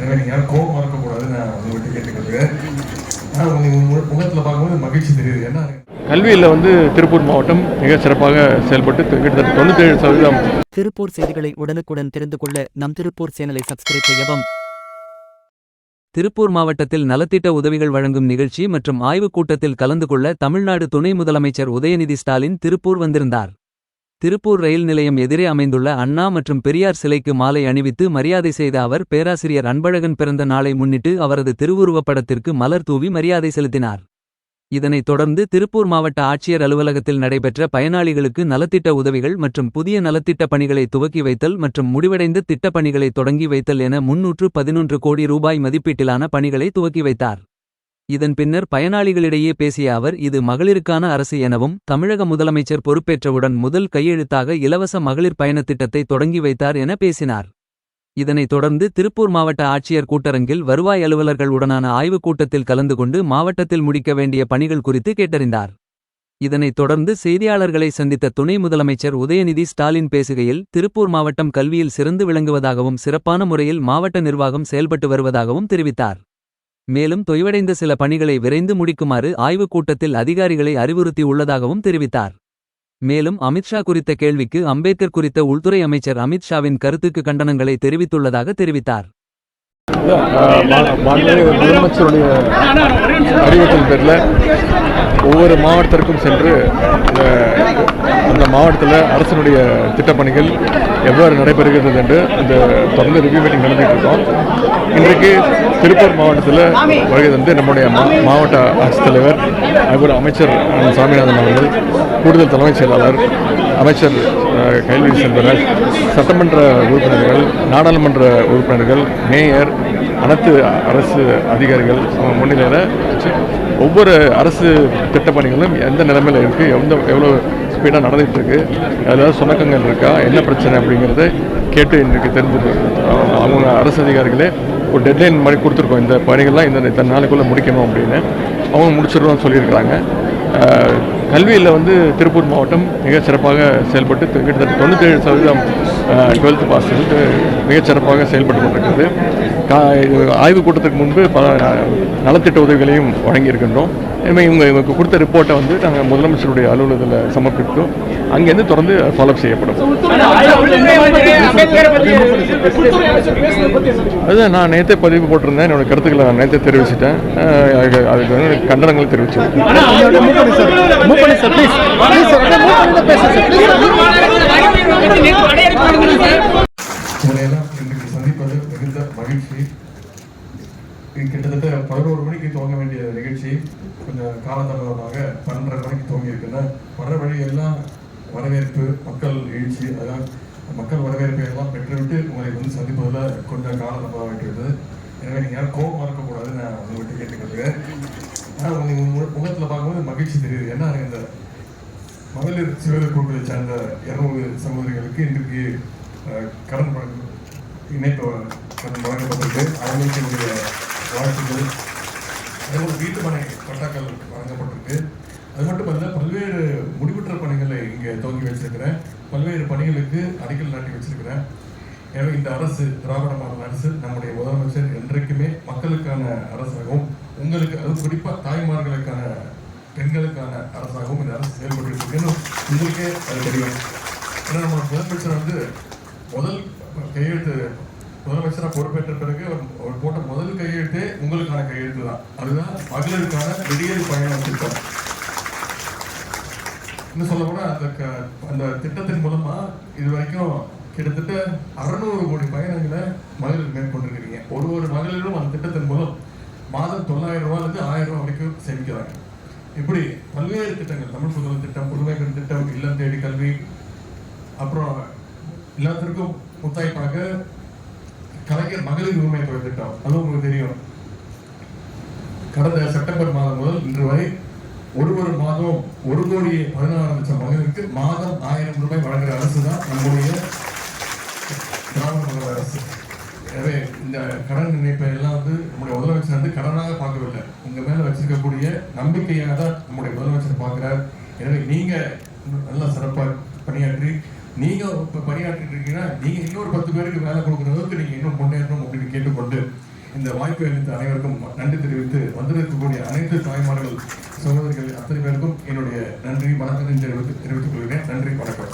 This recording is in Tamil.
எனவே நீங்கள் கோபமாக இருக்கக்கூடாதுன்னு நான் உங்கள்கிட்ட கேட்டுக்கிறேன் ஆனால் உங்கள் முகத்தில் பார்க்கும்போது மகிழ்ச்சி தெரியுது. என்ன கல்வியில் வந்து திருப்பூர் மாவட்டம் மிக சிறப்பாக செயல்பட்டு கிட்டத்தட்ட தொண்ணூத்தேழு சதவீதம் திருப்பூர் செய்திகளை உடனுக்குடன் தெரிந்து கொள்ள நம் திருப்பூர் சேனலை சப்ஸ்கிரைப் செய்யவும். திருப்பூர் மாவட்டத்தில் நலத்திட்ட உதவிகள் வழங்கும் நிகழ்ச்சி மற்றும் ஆய்வுக் கூட்டத்தில் கலந்து கொள்ள தமிழ்நாடு துணை முதலமைச்சர் உதயநிதி ஸ்டாலின் திருப்பூர் வந்திருந்தார். திருப்பூர் ரயில் நிலையம் எதிரே அமைந்துள்ள அண்ணா மற்றும் பெரியார் சிலைக்கு மாலை அணிவித்து மரியாதை செய்த அவர் பேராசிரியர் அன்பழகன் பிறந்த நாளை முன்னிட்டு அவரது திருவுருவப் படத்திற்கு மலர் தூவி மரியாதை செலுத்தினார். இதனைத் தொடர்ந்து திருப்பூர் மாவட்ட ஆட்சியர் அலுவலகத்தில் நடைபெற்ற பயனாளிகளுக்கு நலத்திட்ட உதவிகள் மற்றும் புதிய நலத்திட்ட பணிகளை துவக்கி வைத்தல் மற்றும் முடிவடைந்த திட்டப்பணிகளை தொடங்கி வைத்தல் என முன்னூற்று பதினொன்று கோடி ரூபாய் மதிப்பீட்டிலான பணிகளை துவக்கி வைத்தார். இதன் பின்னர் பயனாளிகளிடையே பேசிய அவர் இது மகளிருக்கான அரசு எனவும் தமிழக முதலமைச்சர் பொறுப்பேற்றவுடன் முதல் கையெழுத்தாக இலவச மகளிர் பயணத் திட்டத்தை தொடங்கி வைத்தார் என பேசினார். இதனைத் தொடர்ந்து திருப்பூர் மாவட்ட ஆட்சியர் கூட்டரங்கில் வருவாய் அலுவலர்கள் உடனான ஆய்வுக் கூட்டத்தில் கலந்து கொண்டு மாவட்டத்தில் முடிக்க வேண்டிய பணிகள் குறித்து கேட்டறிந்தார். இதனைத் தொடர்ந்து செய்தியாளர்களை சந்தித்த துணை முதலமைச்சர் உதயநிதி ஸ்டாலின் பேசுகையில் திருப்பூர் மாவட்டம் கல்வியில் சிறந்து விளங்குவதாகவும் சிறப்பான முறையில் மாவட்ட நிர்வாகம் செயல்பட்டு வருவதாகவும் தெரிவித்தார். மேலும் தொய்வடைந்த சில பணிகளை விரைந்து முடிக்குமாறு ஆய்வுக் கூட்டத்தில் அதிகாரிகளை அறிவுறுத்தி உள்ளதாகவும் தெரிவித்தார். மேலும் அமித்ஷா குறித்த கேள்விக்கு அம்பேத்கர் குறித்த உள்துறை அமைச்சர் அமித்ஷாவின் கருத்துக்கு கண்டனங்களை தெரிவித்துள்ளதாக தெரிவித்தார். முதலமைச்சருடைய அறிவுறுத்தல் பேரில் ஒவ்வொரு மாவட்டத்திற்கும் சென்று இந்த அந்த மாவட்டத்தில் அரசினுடைய திட்டப்பணிகள் எவ்வாறு நடைபெறுகிறது என்று இந்த தொடர்ந்து ரிவ்யூ மீட்டிங் நடந்துட்டு இருக்கோம். இன்றைக்கு திருப்பூர் மாவட்டத்தில் வருகை வந்து நம்முடைய மா- மாவட்ட ஆட்சித்தலைவர் அதுபோல் அமைச்சர் சாமிநாதன் அவர்கள் கூடுதல் தலைமைச் செயலாளர் அமைச்சர் கல்வி கைல்வி செல்வராஜ் சட்டமன்ற உறுப்பினர்கள் நாடாளுமன்ற உறுப்பினர்கள் மேயர் அனைத்து அரசு அதிகாரிகள் முன்னிலையில் வச்சு ஒவ்வொரு அரசு திட்டப்பணிகளும் எந்த நிலைமையில் இருக்குது எந்த எவ்வளோ ஸ்பீடாக நடந்துகிட்டு அதில் ஏதாவது சுணக்கங்கள் இருக்கா? என்ன பிரச்சனை அப்படிங்கிறத கேட்டு இன்றைக்கு தெரிஞ்சு அவங்க அரசு அதிகாரிகளே ஒரு டெட்லைன் மாதிரி கொடுத்துருக்கோம். இந்த பணிகள்லாம் இந்த இத்தனை நாளுக்குள்ளே முடிக்கணும் அப்படின்னு. அவங்க முடிச்சிடணும்னு சொல்லியிருக்கிறாங்க. கல்வியில் வந்து திருப்பூர் மாவட்டம் மிக சிறப்பாக செயல்பட்டு கிட்டத்தட்ட தொண்ணூற்றேழு சதவீதம் டுவெல்த்து பாஸ் வந்து மிகச்சிறப்பாக செயல்பட்டு கொண்டிருக்கிறது கா இது ஆய்வுக் கூட்டத்துக்கு முன்பு பல நலத்திட்ட உதவிகளையும் வழங்கியிருக்கின்றோம் எனவே இவங்க இவங்க கொடுத்த ரிப்போர்ட்டை வந்து நாங்கள் முதலமைச்சருடைய அலுவலகத்தில் சமர்ப்பித்தோம் அங்கேருந்து தொடர்ந்து ஃபாலோ செய்யப்படும் அதுதான் நான் நேற்றே பதிவு போட்டிருந்தேன் என்னோட கருத்துக்களை நான் நேற்றே தெரிவிச்சிட்டேன் அதுக்கு வந்து கண்டனங்கள் தெரிவிச்சேன் உங்களை எல்லாம் இன்றைக்கு சந்திப்பது மிகுந்த மகிழ்ச்சி இது கிட்டத்தட்ட பதினோரு மணிக்கு துவங்க வேண்டிய நிகழ்ச்சி கொஞ்சம் காலதாமதமாக பன்னெண்டரை மணிக்கு துவங்கியிருக்குன்னா வர வழி எல்லாம் வரவேற்பு மக்கள் எழுச்சி அதான் மக்கள் வரவேற்பை எல்லாம் பெற்றுவிட்டு உங்களை வந்து சந்திப்பதில் கொஞ்சம் காலதாமதம் ஆகிட்டு எனவே நீங்கள் யாரும் கோபமாக இருக்கக்கூடாதுன்னு நான் உங்கள்கிட்ட கேட்டுக்கொள்கிறேன். ஆனால் உங்கள் முகத்தில் பார்க்கும்போது மகிழ்ச்சி தெரியுது. என்ன இந்த மகளிர் சிறுவர் குழுக்களை சார்ந்த இரநூறு சகோதரிகளுக்கு இன்றைக்கு கடன் வழங்கு இணைப்பு கடன் வழங்கப்பட்டிருக்கு அவங்களுக்கு வாழ்த்துக்கள். அதேபோல் வீட்டு மனை பட்டாக்கள் வழங்கப்பட்டிருக்கு. அது மட்டும் இல்லை பல்வேறு முடிவுற்ற பணிகளை இங்கே துவங்கி வச்சிருக்கிறேன். பல்வேறு பணிகளுக்கு அடிக்கல் நாட்டி வச்சிருக்கிறேன். எனவே இந்த அரசு திராவிட மாடல் அரசு நம்முடைய முதலமைச்சர் என்றைக்குமே மக்களுக்கான அரசாகவும் உங்களுக்கு அது குறிப்பாக தாய்மார்களுக்கான பெண்களுக்கான அரசாகவும் இந்த அரசு செயல்பட்டு இருக்குன்னு உங்களுக்கே அது தெரியும். ஏன்னா நம்ம முதலமைச்சர் வந்து முதல் கையெழுத்து முதலமைச்சராக பொறுப்பேற்ற பிறகு அவர் போட்ட முதல் கையெழுத்தே உங்களுக்கான கையெழுத்து தான். அதுதான் மகளிருக்கான விடியல் பயணம் திட்டம். இன்னும் சொல்ல அந்த க- அந்த திட்டத்தின் மூலமா இது வரைக்கும் கிட்டத்தட்ட அறுநூறு கோடி பயணங்களை மகளிர் மேற்கொண்டிருக்கிறீங்க. ஒரு ஒரு மகளிரும் அந்த திட்டத்தின் மூலம் மாதம் தொள்ளாயிரம் ரூபாயிலிருந்து ஆயிரம் ரூபாய் வரைக்கும் சேமிக்கிறாங்க. இப்படி பல்வேறு திட்டங்கள் தமிழ் புதுமை திட்டம் புதுமை திட்டம் இல்லம் தேடி கல்வி அப்புறம் எல்லாத்திற்கும் மகளிர் உரிமை தொகை திட்டம். அது உங்களுக்கு தெரியும். கடந்த செப்டம்பர் மாதம் முதல் இன்று வரை ஒரு ஒரு மாதம் ஒரு கோடி பதினாறு லட்சம் மகளிருக்கு மாதம் ஆயிரம் ரூபாய் வழங்குற அரசு தான் நம்முடைய திராவிட மாடல் அரசு. எனவே இந்த கடன் இணைப்பை எல்லாம் வந்து நம்முடைய முதலமைச்சர் வந்து கடனாக பார்க்கவில்லை. உங்க மேல வச்சிருக்கக்கூடிய நம்பிக்கையாக தான் நம்முடைய முதலமைச்சர் பார்க்கிறார். எனவே நீங்க நல்லா சிறப்பாக பணியாற்றி நீங்கள் இப்போ பணியாற்றிட்டு இருக்கீங்கன்னா நீங்கள் இன்னொரு பத்து பேருக்கு வேலை கொடுக்குற அளவுக்கு நீங்கள் இன்னும் முன்னேறணும் அப்படின்னு கேட்டுக்கொண்டு இந்த வாய்ப்பை அளித்த அனைவருக்கும் நன்றி தெரிவித்து வந்திருக்கக்கூடிய அனைத்து தாய்மார்கள் சகோதரிகள் அத்தனை பேருக்கும் என்னுடைய நன்றி வணக்கத்தை தெரிவித்து தெரிவித்துக் கொள்கிறேன். நன்றி வணக்கம்.